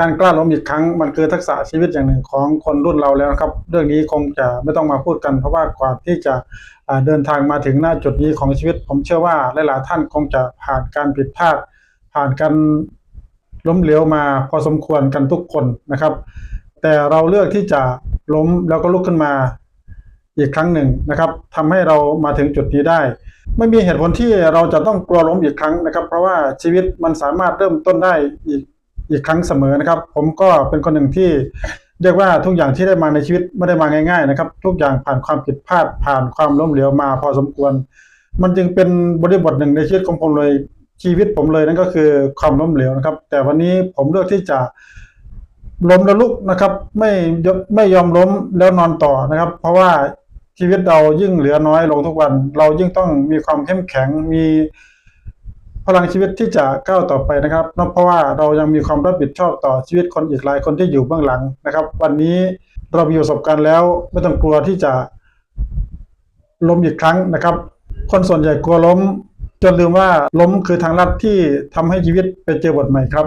การกล้าล้มอีกครั้งมันคือทักษะชีวิตอย่างหนึ่งของคนรุ่นเราแล้วนะครับ เรื่องนี้คงจะไม่ต้องมาพูดกันเพราะว่ากว่าที่จะเดินทางมาถึงหน้าจุดนี้ของชีวิต ผมเชื่อว่าหลายๆท่านคงจะผ่านการผิดพลาด ผ่านการล้มเหลวมาพอสมควรกันทุกคนนะครับ แต่เราเลือกที่จะล้มแล้วก็ลุกขึ้นมาอีกครั้งหนึ่งนะครับทำให้เรามาถึงจุดนี้ได้ ไม่มีเหตุผลที่เราจะต้องกลัวล้มอีกครั้งนะครับ เพราะว่าชีวิตมันสามารถเริ่มต้นได้อีก อีกครั้งเสมอนะครับ ผมก็เป็นคนหนึ่งที่เรียกว่าทุกอย่างที่ได้มาในชีวิตไม่ได้มาง่าย ๆ นะครับ ทุกอย่างผ่านความผิดพลาดผ่านความล้มเหลวมาพอสมควร มันจึงเป็นบริบทหนึ่งในชีวิตของผมเลยชีวิตผมเลยนั่นก็คือความล้มเหลวนะครับ แต่วันนี้ผมเลือกที่จะล้มแล้วลุกนะครับ ไม่ไม่ยอมล้มแล้วนอนต่อนะครับ เพราะว่าชีวิตเรายิ่งเหลือน้อยลงทุกวัน เรายิ่งต้องมีความเข้มแข็งมี พลังชีวิตที่จะก้าวต่อไปนะครับเพราะว่าเรายังมีความรับผิดชอบต่อชีวิตคนอีกหลายคนที่อยู่เบื้องหลังนะครับ วันนี้เรามีประสบการณ์แล้วไม่ต้องกลัวที่จะล้มอีกครั้งนะครับ คนส่วนใหญ่กลัวล้ม จนลืมว่าล้มคือทางลัดที่ทำให้ชีวิตไปเจอบทใหม่ครับ